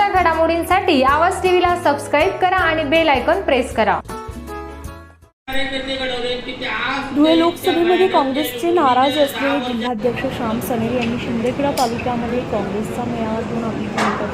ताज्या घडामोडींसाठी आवाज टीव्हीला सबस्क्राईब करा आणि बेल आयकॉन प्रेस करा. धुळे लोकसभेमध्ये काँग्रेसचे नाराज असलेले जिल्हाध्यक्ष श्याम सनेर यांनी शिंदेखेडा तालुक्यामध्ये काँग्रेसचा मेळावा घेऊन आपली भूमिका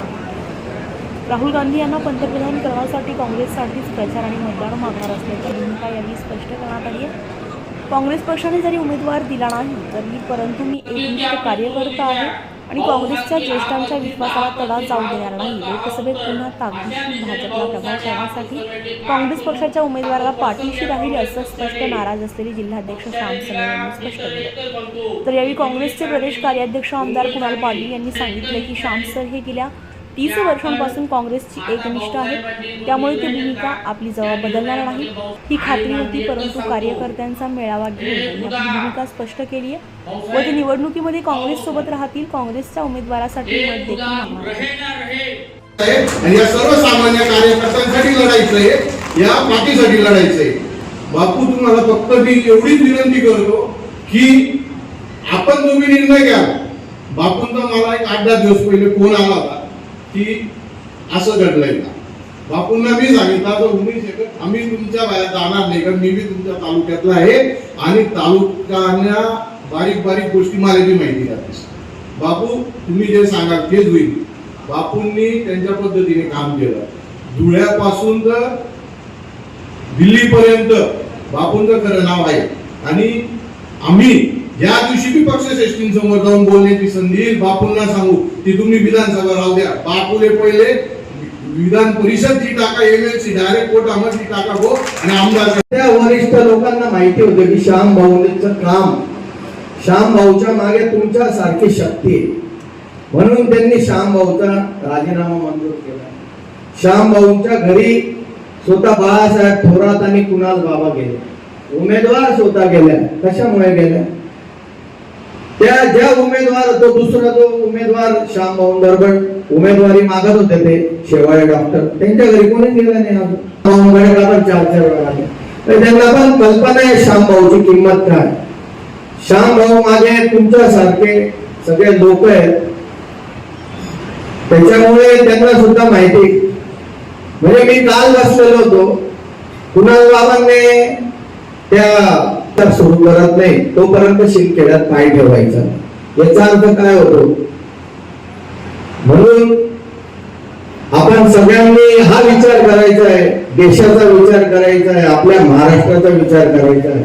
राहुल गांधी यांना पंतप्रधान करण्यासाठी काँग्रेससाठीच प्रचार आणि मतदान मागणार असल्याची भूमिका यांनी स्पष्ट करण्यात आली आहे. काँग्रेस पक्षाने जरी उमेदवार दिला नाही तरी परंतु मी एकनिष्ठ कार्यकर्ता आहे. आणि काँग्रेसच्या ज्येष्ठांच्या विश्वासाला तडा जाऊ देणार नाही. लोकसभेत पुन्हा ताकदीशी भाजपला प्रभाव करण्यासाठी काँग्रेस पक्षाच्या उमेदवाराला पाठीशी राहील असं स्पष्ट नाराज असलेले जिल्हाध्यक्ष श्याम सनेर यांनी स्पष्ट केलं. तर यावेळी काँग्रेसचे प्रदेश कार्याध्यक्ष आमदार कुणाल पाटील यांनी सांगितले की श्याम सर हे गेल्या तीस वर्षांपासून काँग्रेसची एकनिष्ठ आहे. त्यामुळे ती भूमिका आपली जवळ बदलणार नाही ही खात्री होती परंतु कार्यकर्त्यांचा मेळावा घेऊन आपली भूमिका स्पष्ट केली आहे. व ते निवडणुकीमध्ये काँग्रेससोबत राहतील काँग्रेसच्या उमेदवारासाठी मत देखील मागणार आहेत. आहे. आणि या सर्वसामान्य कार्यकर्त्यांसाठी लढायचं आहे या पाठीसाठी लढायचं आहे. बापू तुम्हाला फक्त मी एवढीच विनंती करतो की आपण तुम्ही निर्णय घ्या बापूंचा मला एक आठ दहा दिवस पहिले फोन आला होता. की असं घडलंय का? बापूंना मी सांगितलं तर उमेश शेखर आम्ही तुमच्या बाहेर जाणार नाही कारण मी बी तुमच्या तालुक्यातला आहे आणि तालुक्याच्या बारीक बारीक गोष्टी मला माहिती राहते बापू तुम्ही जे सांगाल तेच होईल. बापूंनी त्यांच्या पद्धतीने काम केलं. धुळ्यापासून तर दिल्लीपर्यंत बापूंचं खरं नाव आहे. आणि आम्ही ज्या दिवशी बी समोर जाऊन बोलण्याची संधी बापूंना सांगू ती तुम्ही विधानसभा राहू द्या. बापूले पहिले विधान परिषद जी टाका एमएलसी डायरेक्ट कोर्टामध्ये टाका हो आणि आमदार त्या वरिष्ठ लोकांना माहिती होतं की श्याम भाऊंच काम श्याम भाऊच्या मागे तुमच्या सारखी शक्ती आहे. म्हणून त्यांनी श्याम भाऊचा राजीनामा मंजूर केला. श्याम भाऊंच्या घरी स्वतः बाळासाहेब थोरात आणि कुणाल बाबा गेले. उमेदवार स्वतः गेल्या. कशामुळे गेल्या? त्या ज्या उमेदवार तो दुसरा जो उमेदवार श्याम भाऊ बरोबर उमेदवारी मागत होते ते शेवाळे डॉक्टर त्यांच्या घरी कोणी गेलं नाही आपण चार चार वेळा आले. तर त्यांना पण कल्पना आहे श्याम भाऊची किंमत काय श्याम भाऊ मागे तुमच्या सारखे सगळे लोक आहेत. त्याच्यामुळे त्यांना सुद्धा माहिती म्हणजे मी काल बसलेलो होतो. कुणाल बाबांनी त्या सुरू करत नाही तोपर्यंत शिरखेड्यात पाय ठेवायचा. याचा अर्थ काय होतो? म्हणून आपण सगळ्यांनी हा विचार करायचा आहे देशाचा विचार करायचा आहे आपल्या महाराष्ट्राचा विचार करायचा आहे.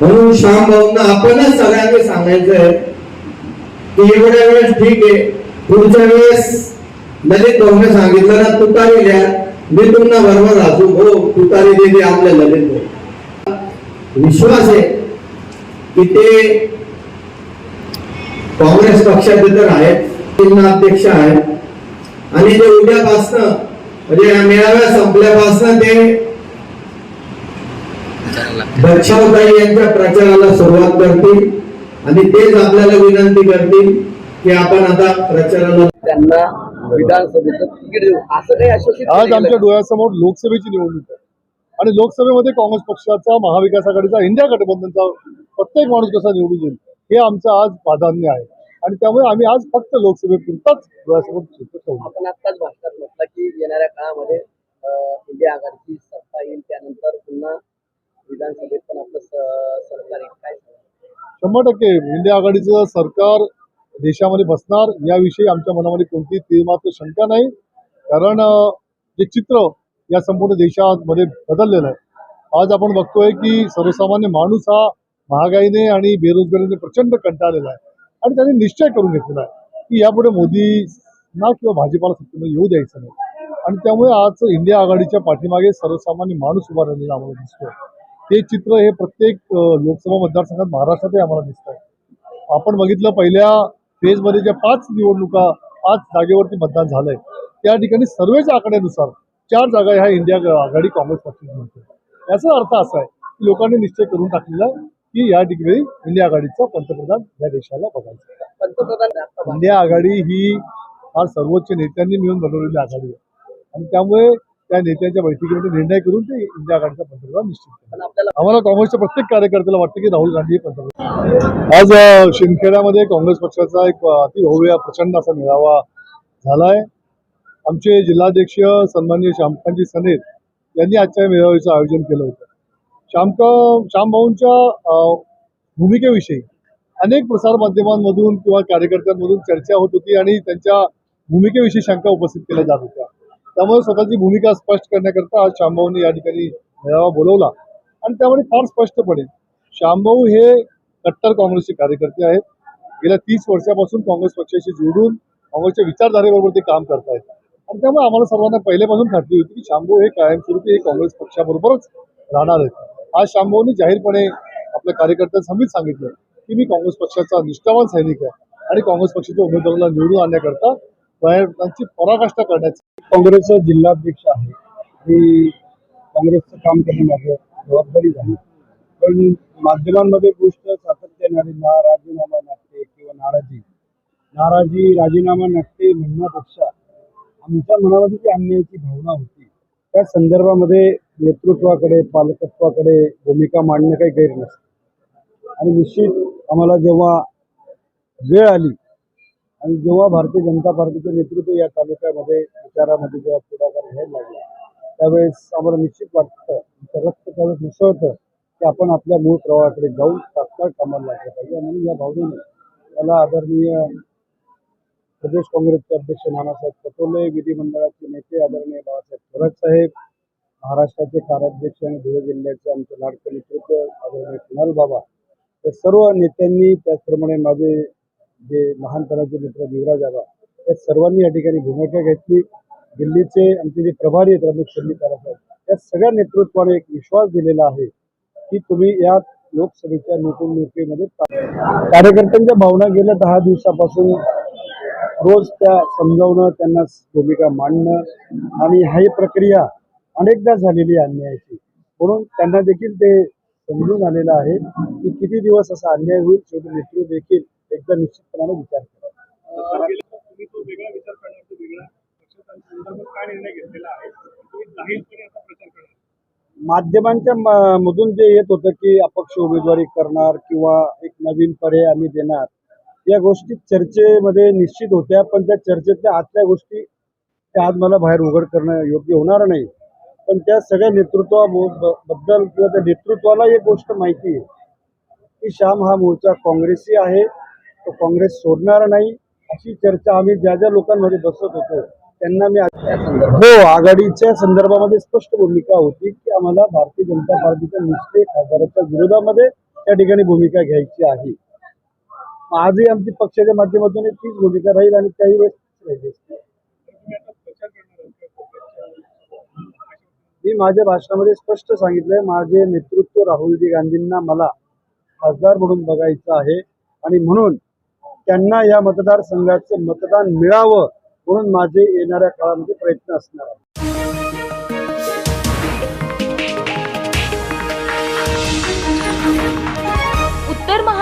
म्हणून श्याम भाऊंना आपणच सगळ्यांनी सांगायचं आहे की एवढ्या वेळेस ठीक आहे पुढच्या वेळेस ललित भाऊने सांगितलं ना तुतारी द्या मी तुम्हाला बरोबर राहतो हो तुतारी दिली आपल्या ललित भाऊ. विश्वास आहे की ते काँग्रेस पक्षाचे तर आहेत जिल्हा अध्यक्ष आहेत. आणि ते उद्यापासनं म्हणजे या मेळाव्या संपल्यापासनं ते बच्छावताई यांच्या प्रचाराला सुरुवात करतील आणि तेच आपल्याला विनंती करतील की आपण आता प्रचाराला त्यांना विधानसभेचं तिकीट देऊ. असं काही आज आमच्या नाही. डोळ्यासमोर लोकसभेची निवडणूक आहे. आणि लोकसभेमध्ये काँग्रेस पक्षाचा महाविकास आघाडीचा इंडिया गठबंधनचा प्रत्येक माणूस कसा निवडून येईल हे आमचं आज प्राधान्य आहे. आणि त्यामुळे आम्ही आज फक्त लोकसभेपुरताच आपण आत्ताच भाषणात म्हटलं की येणाऱ्या काळामध्ये इंडिया आघाडीची सत्ता येईल त्यानंतर पुन्हा विधानसभेत पण आपलं सरकार येईल. काय सांगाल? शंभर टक्के. इंडिया आघाडीचं सरकार देशामध्ये बसणार याविषयी आमच्या मनामध्ये कोणतीही तीर्मात्र शंका नाही. कारण जे चित्र या संपूर्ण देशामध्ये बदललेलं आहे. आज आपण बघतोय की सर्वसामान्य माणूस हा महागाईने आणि बेरोजगारीने प्रचंड कंटाळलेला आहे. आणि त्यांनी निश्चय करून घेतलेला आहे की यापुढे मोदींना किंवा भाजपाला सत्तेमध्ये येऊ द्यायचं नाही. आणि त्यामुळे आज इंडिया आघाडीच्या पाठीमागे सर्वसामान्य माणूस उभा राहिलेला आम्हाला दिसतोय. ते चित्र हे प्रत्येक लोकसभा मतदारसंघात महाराष्ट्रातही आम्हाला दिसत आहे आपण बघितलं पहिल्या फेजमध्ये ज्या पाच निवडणुका पाच जागेवरती मतदान झालंय त्या ठिकाणी सर्वेच्या आकड्यानुसार चार जागा ह्या इंडिया आघाडी काँग्रेस पक्षाची जिंकते याचा अर्थ असा आहे की लोकांनी निश्चय करून टाकलेला आहे की या ठिकाणी इंडिया आघाडीचा पंतप्रधान या देशाला बघायचा. पंतप्रधान इंडिया आघाडी ही फार सर्वोच्च नेत्यांनी मिळून बनवलेली आघाडी आहे. आणि त्यामुळे त्या नेत्यांच्या बैठकीमध्ये निर्णय करून ते इंडिया आघाडीचा पंतप्रधान निश्चित आम्हाला काँग्रेसच्या प्रत्येक कार्यकर्त्याला वाटतं की राहुल गांधी हे पंतप्रधान. आज शिंदखेड्यामध्ये काँग्रेस पक्षाचा एक अतिभव्य प्रचंड असा मेळावा झालाय. आमचे जिल्हाध्यक्ष सन्मान्य श्यामकांजी सनेत यांनी आजच्या मेळाव्याचं आयोजन केलं होतं. श्यामका श्यामभाऊंच्या भूमिकेविषयी अनेक प्रसारमाध्यमांमधून किंवा कार्यकर्त्यांमधून चर्चा होत होती आणि त्यांच्या भूमिकेविषयी शंका उपस्थित केल्या जात होत्या. त्यामुळे स्वतःची भूमिका स्पष्ट करण्याकरता आज श्यामभाऊंनी या ठिकाणी मेळावा बोलवला आणि त्यामुळे फार स्पष्टपणे श्यामभाऊ हे कट्टर काँग्रेसचे कार्यकर्ते आहेत. गेल्या तीस वर्षापासून काँग्रेस पक्षाशी जोडून काँग्रेसच्या विचारधारेबरोबर ते काम करतायत. आणि त्यामुळे आम्हाला सर्वांना पहिल्यापासून खात्री होती की शांभू हे कायमस्वरूपी हे काँग्रेस पक्षाबरोबरच राहणार आहेत. आज शांभूंनी जाहीरपणे आपल्या कार्यकर्त्यांसमोर सांगितलं की मी काँग्रेस पक्षाचा निष्ठावान सैनिक आहे आणि काँग्रेस पक्षाच्या उमेदवाराला निवडून आणण्याकरता प्रयत्नांची पराकाष्ठा करण्याची काँग्रेसचा जिल्हाध्यक्ष आहे. आणि काँग्रेसचं काम करणं माझं जबाबदारी झाली. पण माध्यमांमध्ये गोष्ट सातत्याने ना राजीनामा नाटते किंवा नाराजी. नाराजी राजीनामा नाटते म्हणण्यापेक्षा आमच्या मनामध्ये जी अन्यायाची भावना होती त्या संदर्भामध्ये नेतृत्वाकडे पालकत्वाकडे भूमिका मांडणं काही गैर नसतं. आणि निश्चित आम्हाला जेव्हा वेळ आली आणि जेव्हा भारतीय जनता पार्टीचं नेतृत्व या तालुक्यामध्ये विचारामध्ये जेव्हा पुढाकार घ्यायला लागला त्यावेळेस आम्हाला निश्चित वाटतं रक्त त्यावेळेस मिसळतं की आपण आपल्या मूळ प्रवाहाकडे जाऊन तात्काळ कामाला लागलं पाहिजे. म्हणून या भावनेने मला आदरणीय प्रदेश काँग्रेसचे अध्यक्ष नानासाहेब पटोले विधिमंडळाचे नेते आदरणीय बाळासाहेब थोरात साहेब महाराष्ट्राचे कार्याध्यक्ष आणि धुळे जिल्ह्याचे आमचे लाडके नेतृत्व आदरणीय कुणाल बाबा. या सर्व नेत्यांनी त्याचप्रमाणे माझे जे लहानपणाचे मित्र युवराज आबा या सर्वांनी या ठिकाणी भूमिका घेतली. दिल्लीचे आमचे जे प्रभारी आहेत रमेश शर्मिकारा साहेब या सगळ्या नेतृत्वाने एक विश्वास दिलेला आहे की तुम्ही या लोकसभेच्या निवडणुकीमध्ये कार्यकर्त्यांच्या भावना गेल्या दहा दिवसापासून रोज त्या समजावणं त्यांना भूमिका मांडणं आणि ही प्रक्रिया अनेकदा झालेली अन्यायाची. म्हणून त्यांना देखील ते समजून आलेलं आहे की किती दिवस असा अन्याय होईल शेवटी नेतृत्व देखील एकदा निश्चितपणाने विचार करा माध्यमांच्या म- मधून जे येत होतं की अपक्ष उमेदवारी करणार किंवा एक नवीन पर्याय आम्ही देणार या गोष्टी चर्चेमध्ये निश्चित होत्या पण त्या चर्चेतल्या आतल्या गोष्टी त्या आज मला बाहेर उघड करणं योग्य होणार नाही. पण त्या सगळ्या नेतृत्वाबद्दल किंवा त्या नेतृत्वाला एक गोष्ट माहिती आहे की श्याम हा मूळचा काँग्रेसी आहे तो काँग्रेस सोडणार नाही अशी चर्चा आम्ही ज्या ज्या लोकांमध्ये बसत होतो त्यांना मी हो आघाडीच्या संदर्भामध्ये स्पष्ट भूमिका होती की आम्हाला भारतीय जनता पार्टीच्या निष्ठे खासदाराच्या विरोधामध्ये त्या ठिकाणी भूमिका घ्यायची आहे. आजही आमची पक्षाच्या माध्यमातून तीच भूमिका राहील आणि त्याही वेळेस मी माझ्या भाषणामध्ये स्पष्ट सांगितलंय माझे नेतृत्व राहुलजी गांधींना मला खासदार म्हणून बघायचं आहे आणि म्हणून त्यांना या मतदारसंघाचं मतदान मिळावं म्हणून माझे येणाऱ्या काळामध्ये प्रयत्न असणार आहे